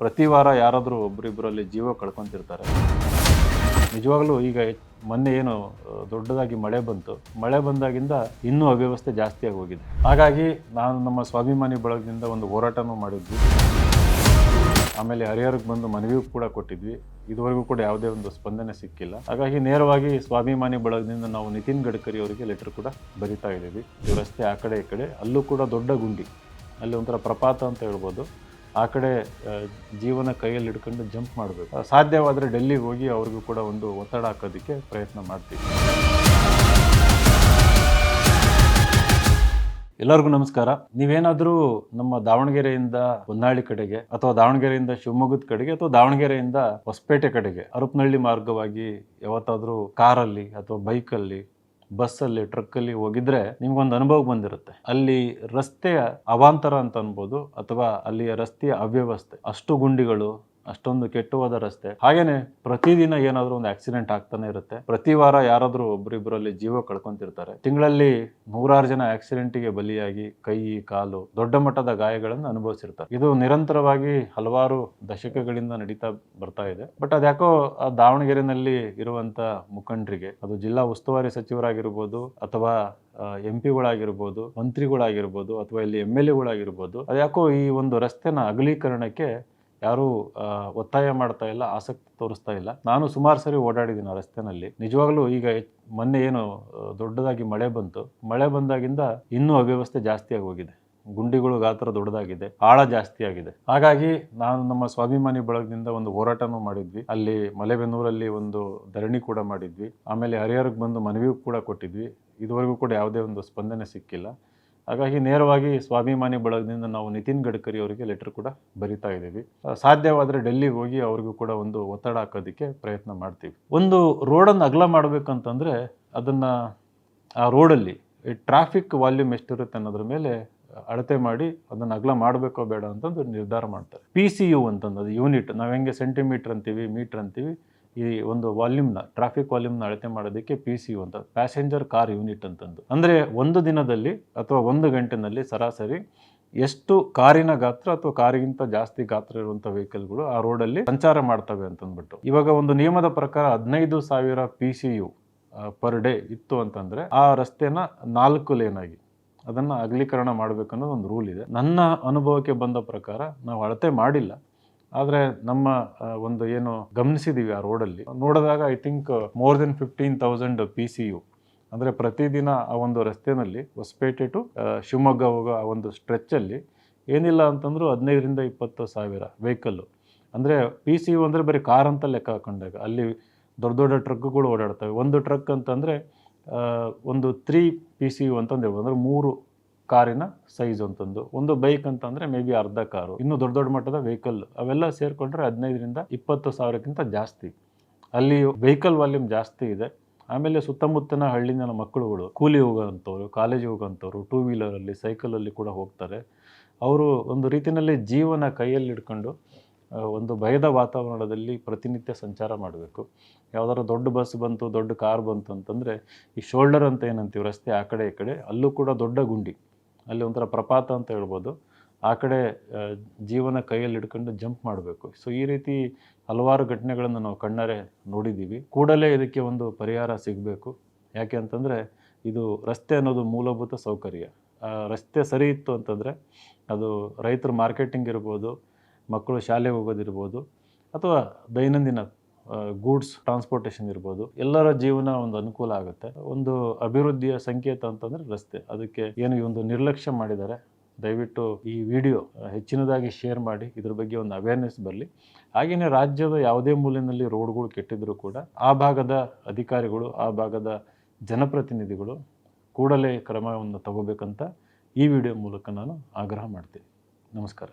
ಪ್ರತಿ ವಾರ ಯಾರಾದರೂ ಒಬ್ಬರಿಬ್ಬರಲ್ಲಿ ಜೀವ ಕಳ್ಕೊತಿರ್ತಾರೆ. ನಿಜವಾಗ್ಲೂ ಈಗ ಮೊನ್ನೆ ಏನು ದೊಡ್ಡದಾಗಿ ಮಳೆ ಬಂತು. ಮಳೆ ಬಂದಾಗಿಂದ ಇನ್ನೂ ಅವ್ಯವಸ್ಥೆ ಜಾಸ್ತಿ ಆಗಿ ಹೋಗಿದೆ. ಹಾಗಾಗಿ ನಾನು ನಮ್ಮ ಸ್ವಾಭಿಮಾನಿ ಬಳಗದಿಂದ ಒಂದು ಹೋರಾಟನೂ ಮಾಡಿದ್ವಿ. ಆಮೇಲೆ ಹರಿಹರಕ್ಕೆ ಬಂದು ಮನವಿಯೂ ಕೂಡ ಕೊಟ್ಟಿದ್ವಿ. ಇದುವರೆಗೂ ಕೂಡ ಯಾವುದೇ ಒಂದು ಸ್ಪಂದನೆ ಸಿಕ್ಕಿಲ್ಲ. ಹಾಗಾಗಿ ನೇರವಾಗಿ ಸ್ವಾಭಿಮಾನಿ ಬಳಗದಿಂದ ನಾವು ನಿತಿನ್ ಗಡ್ಕರಿ ಅವರಿಗೆ ಲೆಟರ್ ಕೂಡ ಬರಿತಾ ಇದ್ದೀವಿ. ಈ ರಸ್ತೆ ಆ ಕಡೆ ಈ ಕಡೆ. ಅಲ್ಲೂ ಕೂಡ ದೊಡ್ಡ ಗುಂಡಿ. ಅಲ್ಲಿ ಒಂಥರ ಪ್ರಪಾತ ಅಂತ ಹೇಳ್ಬೋದು. ಆ ಕಡೆ ಜೀವನ ಕೈಯಲ್ಲಿ ಹಿಡ್ಕೊಂಡು ಜಂಪ್ ಮಾಡಬೇಕು. ಸಾಧ್ಯವಾದರೆ ಡೆಲ್ಲಿಗೆ ಹೋಗಿ ಅವ್ರಿಗೂ ಕೂಡ ಒಂದು ಒತ್ತಡ ಹಾಕೋದಕ್ಕೆ ಪ್ರಯತ್ನ ಮಾಡ್ತೀವಿ. ಎಲ್ಲರಿಗೂ ನಮಸ್ಕಾರ. ನೀವೇನಾದರೂ ನಮ್ಮ ದಾವಣಗೆರೆಯಿಂದ ಹೊನ್ನಾಳಿ ಕಡೆಗೆ ಅಥವಾ ದಾವಣಗೆರೆಯಿಂದ ಶಿವಮೊಗ್ಗದ ಕಡೆಗೆ ಅಥವಾ ದಾವಣಗೆರೆಯಿಂದ ಹೊಸಪೇಟೆ ಕಡೆಗೆ ಅರಪನಹಳ್ಳಿ ಮಾರ್ಗವಾಗಿ ಯಾವತ್ತಾದರೂ ಕಾರಲ್ಲಿ ಅಥವಾ ಬೈಕಲ್ಲಿ ಬಸ್ಸಲ್ಲಿ, ಟ್ರಕ್ಕಲ್ಲಿ ಹೋಗಿದ್ರೆ ನಿಮ್ಗೊಂದು ಅನುಭವ ಬಂದಿರುತ್ತೆ. ಅಲ್ಲಿ ರಸ್ತೆಯ ಅವಾಂತರ ಅಂತ ಅನ್ಬೋದು ಅಥವಾ ಅಲ್ಲಿಯ ರಸ್ತೆಯ ಅವ್ಯವಸ್ಥೆ, ಅಷ್ಟು ಗುಂಡಿಗಳು ಅಷ್ಟೊಂದು ಕೆಟ್ಟುವಾದ ರಸ್ತೆ. ಹಾಗೇನೆ ಪ್ರತಿದಿನ ಏನಾದರೂ ಒಂದು ಆಕ್ಸಿಡೆಂಟ್ ಆಗ್ತಾನೆ ಇರುತ್ತೆ. ಪ್ರತಿ ವಾರ ಯಾರಾದರೂ ಒಬ್ಬರಿಬ್ಬರಲ್ಲಿ ಜೀವ ಕಳ್ಕೊಂತಿರ್ತಾರೆ. ತಿಂಗಳಲ್ಲಿ ನೂರಾರು ಜನ ಆಕ್ಸಿಡೆಂಟಿಗೆ ಬಲಿಯಾಗಿ ಕೈ, ಕಾಲು ದೊಡ್ಡ ಮಟ್ಟದ ಗಾಯಗಳನ್ನು ಅನುಭವಿಸಿರ್ತಾರೆ. ಇದು ನಿರಂತರವಾಗಿ ಹಲವಾರು ದಶಕಗಳಿಂದ ನಡೀತಾ ಬರ್ತಾ ಇದೆ. ಬಟ್ ಅದ್ಯಾಕೋ ಆ ದಾವಣಗೆರೆನಲ್ಲಿ ಇರುವಂತ ಮುಖಂಡರಿಗೆ, ಅದು ಜಿಲ್ಲಾ ಉಸ್ತುವಾರಿ ಸಚಿವರಾಗಿರ್ಬೋದು ಅಥವಾ ಎಂ ಪಿಗಳಾಗಿರ್ಬೋದು ಮಂತ್ರಿಗಳಾಗಿರ್ಬೋದು ಅಥವಾ ಇಲ್ಲಿ ಎಂ ಎಲ್ ಎಗಳಾಗಿರ್ಬೋದು ಅದ್ಯಾಕೋ ಈ ಒಂದು ರಸ್ತೆನ ಅಗಲೀಕರಣಕ್ಕೆ ಯಾರೂ ಒತ್ತಾಯ ಮಾಡ್ತಾ ಇಲ್ಲ, ಆಸಕ್ತಿ ತೋರಿಸ್ತಾ ಇಲ್ಲ. ನಾನು ಸುಮಾರು ಸರಿ ಓಡಾಡಿದ್ದೀನಿ ಆ ರಸ್ತೆನಲ್ಲಿ. ನಿಜವಾಗ್ಲೂ ಈಗ ಮೊನ್ನೆ ಏನು ದೊಡ್ಡದಾಗಿ ಮಳೆ ಬಂತು. ಮಳೆ ಬಂದಾಗಿಂದ ಇನ್ನೂ ಅವ್ಯವಸ್ಥೆ ಜಾಸ್ತಿ ಆಗಿ ಹೋಗಿದೆ. ಗುಂಡಿಗಳು ಗಾತ್ರ ದೊಡ್ಡದಾಗಿದೆ. ಆಳ ಜಾಸ್ತಿ ಆಗಿದೆ. ಹಾಗಾಗಿ ನಾನು ನಮ್ಮ ಸ್ವಾಭಿಮಾನಿ ಬಳಗದಿಂದ ಒಂದು ಹೋರಾಟನೂ ಮಾಡಿದ್ವಿ. ಅಲ್ಲಿ ಮಲೆಬೆನ್ನೂರಲ್ಲಿ ಒಂದು ಧರಣಿ ಕೂಡ ಮಾಡಿದ್ವಿ. ಆಮೇಲೆ ಹರಿಹರಕ್ಕೆ ಬಂದು ಮನವಿಯೂ ಕೂಡ ಕೊಟ್ಟಿದ್ವಿ. ಇದುವರೆಗೂ ಕೂಡ ಯಾವುದೇ ಒಂದು ಸ್ಪಂದನೆ ಸಿಕ್ಕಿಲ್ಲ. ಹಾಗಾಗಿ ನೇರವಾಗಿ ಸ್ವಾಭಿಮಾನಿ ಬಳಗದಿಂದ ನಾವು ನಿತಿನ್ ಗಡ್ಕರಿ ಅವರಿಗೆ ಲೆಟರ್ ಕೂಡ ಬರಿತಾ ಇದ್ದೀವಿ. ಸಾಧ್ಯವಾದರೆ ಡೆಲ್ಲಿಗೆ ಹೋಗಿ ಅವ್ರಿಗೂ ಕೂಡ ಒಂದು ಒತ್ತಡ ಹಾಕೋದಕ್ಕೆ ಪ್ರಯತ್ನ ಮಾಡ್ತೀವಿ. ಒಂದು ರೋಡನ್ನು ಅಗಲ ಮಾಡಬೇಕಂತಂದರೆ ಅದನ್ನು ಆ ರೋಡಲ್ಲಿ ಟ್ರಾಫಿಕ್ ವಾಲ್ಯೂಮ್ ಎಷ್ಟಿರುತ್ತೆ ಅನ್ನೋದ್ರ ಮೇಲೆ ಅಳತೆ ಮಾಡಿ ಅದನ್ನು ಅಗಲ ಮಾಡಬೇಕೋ ಬೇಡ ಅಂತಂದು ನಿರ್ಧಾರ ಮಾಡ್ತಾರೆ. ಪಿ ಸಿ ಯು ಅಂತಂದು ಅದು ಯೂನಿಟ್. ನಾವು ಹೆಂಗೆ ಸೆಂಟಿಮೀಟ್ರ್ ಅಂತೀವಿ ಮೀಟ್ರ್ ಅಂತೀವಿ ಈ ಒಂದು ವಾಲ್ಯೂಮ್ನ ಟ್ರಾಫಿಕ್ ವಾಲ್ಯೂಮ್ನ ಅಳತೆ ಮಾಡೋದಕ್ಕೆ ಪಿ ಸಿ ಯು ಅಂತ ಪ್ಯಾಸೆಂಜರ್ ಕಾರ್ ಯೂನಿಟ್ ಅಂತಂದು. ಅಂದರೆ ಒಂದು ದಿನದಲ್ಲಿ ಅಥವಾ ಒಂದು ಗಂಟೆನಲ್ಲಿ ಸರಾಸರಿ ಎಷ್ಟು ಕಾರಿನ ಗಾತ್ರ ಅಥವಾ ಕಾರಿಗಿಂತ ಜಾಸ್ತಿ ಗಾತ್ರ ಇರುವಂಥ ವೆಹಿಕಲ್ಗಳು ಆ ರೋಡಲ್ಲಿ ಸಂಚಾರ ಮಾಡ್ತವೆ ಅಂತಂದ್ಬಿಟ್ಟು. ಇವಾಗ ಒಂದು ನಿಯಮದ ಪ್ರಕಾರ ಹದಿನೈದು ಸಾವಿರ P C U per day ಇತ್ತು ಅಂತಂದ್ರೆ ಆ ರಸ್ತೆನ ನಾಲ್ಕು ಲೇನ್ ಆಗಿ ಅದನ್ನ ಅಗಲೀಕರಣ ಮಾಡಬೇಕನ್ನೋದು ಒಂದು ರೂಲ್ ಇದೆ. ನನ್ನ ಅನುಭವಕ್ಕೆ ಬಂದ ಪ್ರಕಾರ ನಾವು ಅಳತೆ ಮಾಡಿಲ್ಲ. ಆದರೆ ನಮ್ಮ ಒಂದು ಏನು ಗಮನಿಸಿದೀವಿ ಆ ರೋಡಲ್ಲಿ. ನೋಡಿದಾಗ I think more than fifteen thousand P C U ಅಂದರೆ ಪ್ರತಿದಿನ ಆ ಒಂದು ರಸ್ತೆನಲ್ಲಿ ಹೊಸಪೇಟೆ ಟು ಶಿವಮೊಗ್ಗ ಹೋಗೋ ಆ ಒಂದು ಸ್ಟ್ರೆಚ್ಚಲ್ಲಿ ಏನಿಲ್ಲ ಅಂತಂದ್ರು ಹದಿನೈದರಿಂದ ಇಪ್ಪತ್ತು ಸಾವಿರ ವೆಹಿಕಲ್ಲು ಅಂದರೆ ಪಿ ಸಿ ಯು ಅಂದರೆ ಬರೀ ಕಾರ್ ಅಂತ ಲೆಕ್ಕ ಹಾಕೊಂಡಾಗ. ಅಲ್ಲಿ ದೊಡ್ಡ ದೊಡ್ಡ ಟ್ರಕ್ಗಳು ಓಡಾಡ್ತವೆ. ಒಂದು ಟ್ರಕ್ ಅಂತಂದರೆ ಒಂದು ತ್ರೀ ಪಿ ಸಿ ಯು ಅಂತಂದು ಮೂರು ಕಾರಿನ ಸೈಜ್ ಅಂತಂದು. ಒಂದು ಬೈಕ್ ಅಂತಂದರೆ ಮೇ ಬಿ ಅರ್ಧ ಕಾರು. ಇನ್ನು ದೊಡ್ಡ ದೊಡ್ಡ ಮಟ್ಟದ ವೆಹಿಕಲ್ ಅವೆಲ್ಲ ಸೇರಿಕೊಂಡ್ರೆ ಹದಿನೈದರಿಂದ ಇಪ್ಪತ್ತು ಸಾವಿರಕ್ಕಿಂತ ಜಾಸ್ತಿ. ಅಲ್ಲಿ ವೆಹಿಕಲ್ ವಾಲ್ಯೂಮ್ ಜಾಸ್ತಿ ಇದೆ. ಆಮೇಲೆ ಸುತ್ತಮುತ್ತಲಿನ ಹಳ್ಳಿನ ಮಕ್ಕಳುಗಳು, ಕೂಲಿ ಹೋಗೋಂಥವ್ರು ಕಾಲೇಜಿಗೆ ಹೋಗೋಂಥವ್ರು ಟೂ ವೀಲರಲ್ಲಿ ಸೈಕಲಲ್ಲಿ ಕೂಡ ಹೋಗ್ತಾರೆ. ಅವರು ಒಂದು ರೀತಿಯಲ್ಲಿ ಜೀವನ ಕೈಯಲ್ಲಿ ಇಟ್ಕೊಂಡು ಒಂದು ಭಯದ ವಾತಾವರಣದಲ್ಲಿ ಪ್ರತಿನಿತ್ಯ ಸಂಚಾರ ಮಾಡಬೇಕು. ಯಾವ್ದಾದ್ರು ದೊಡ್ಡ ಬಸ್ ಬಂತು, ದೊಡ್ಡ ಕಾರ್ ಬಂತು ಅಂತಂದರೆ, ಈ ಶೋಲ್ಡರ್ ಅಂತ ಏನಂತೀವಿ ರಸ್ತೆ ಆ ಕಡೆ ಈ ಕಡೆ, ಅಲ್ಲೂ ಕೂಡ ದೊಡ್ಡ ಗುಂಡಿ. ಅಲ್ಲಿ ಒಂಥರ ಪ್ರಪಾತ ಅಂತ ಹೇಳ್ಬೋದು. ಆ ಕಡೆ ಜೀವನ ಕೈಯಲ್ಲಿ ಹಿಡ್ಕೊಂಡು ಜಂಪ್ ಮಾಡಬೇಕು. ಸೊ ಈ ರೀತಿ ಹಲವಾರು ಘಟನೆಗಳನ್ನು ನಾವು ಕಣ್ಣಾರೆ ನೋಡಿದ್ದೀವಿ. ಕೂಡಲೇ ಇದಕ್ಕೆ ಒಂದು ಪರಿಹಾರ ಸಿಗಬೇಕು. ಯಾಕೆ ಅಂತಂದರೆ, ಇದು ರಸ್ತೆ ಅನ್ನೋದು ಮೂಲಭೂತ ಸೌಕರ್ಯ. ರಸ್ತೆ ಸರಿ ಇತ್ತು ಅಂತಂದರೆ, ಅದು ರೈತರು ಮಾರ್ಕೆಟಿಂಗ್ ಇರ್ಬೋದು, ಮಕ್ಕಳು ಶಾಲೆಗೆ ಹೋಗೋದಿರ್ಬೋದು, ಅಥವಾ ದೈನಂದಿನ ಗೂಡ್ಸ್ ಟ್ರಾನ್ಸ್ಪೋರ್ಟೇಷನ್ ಇರ್ಬೋದು. ಎಲ್ಲರ ಜೀವನ ಒಂದು ಅನುಕೂಲ ಆಗುತ್ತೆ. ಒಂದು ಅಭಿವೃದ್ಧಿಯ ಸಂಕೇತ ಅಂತಂದ್ರೆ ರಸ್ತೆ. ಅದಕ್ಕೆ ಏನು ಈ ಒಂದು ನಿರ್ಲಕ್ಷ್ಯ ಮಾಡಿದ್ದಾರೆ, ದಯವಿಟ್ಟು ಈ ವಿಡಿಯೋ ಹೆಚ್ಚಿನದಾಗಿ ಶೇರ್ ಮಾಡಿ. ಇದ್ರ ಬಗ್ಗೆ ಒಂದು ಅವೇರ್ನೆಸ್ ಬರಲಿ. ಹಾಗೆಯೇ ರಾಜ್ಯದ ಯಾವುದೇ ಮೂಲೆಯಲ್ಲಿ ರೋಡ್ಗಳು ಕೆಟ್ಟಿದ್ರು ಕೂಡ ಆ ಭಾಗದ ಅಧಿಕಾರಿಗಳು, ಆ ಭಾಗದ ಜನಪ್ರತಿನಿಧಿಗಳು ಕೂಡಲೇ ಕ್ರಮವನ್ನು ತಗೋಬೇಕಂತ ಈ ವಿಡಿಯೋ ಮೂಲಕ ನಾನು ಆಗ್ರಹ ಮಾಡ್ತೀನಿ. ನಮಸ್ಕಾರ.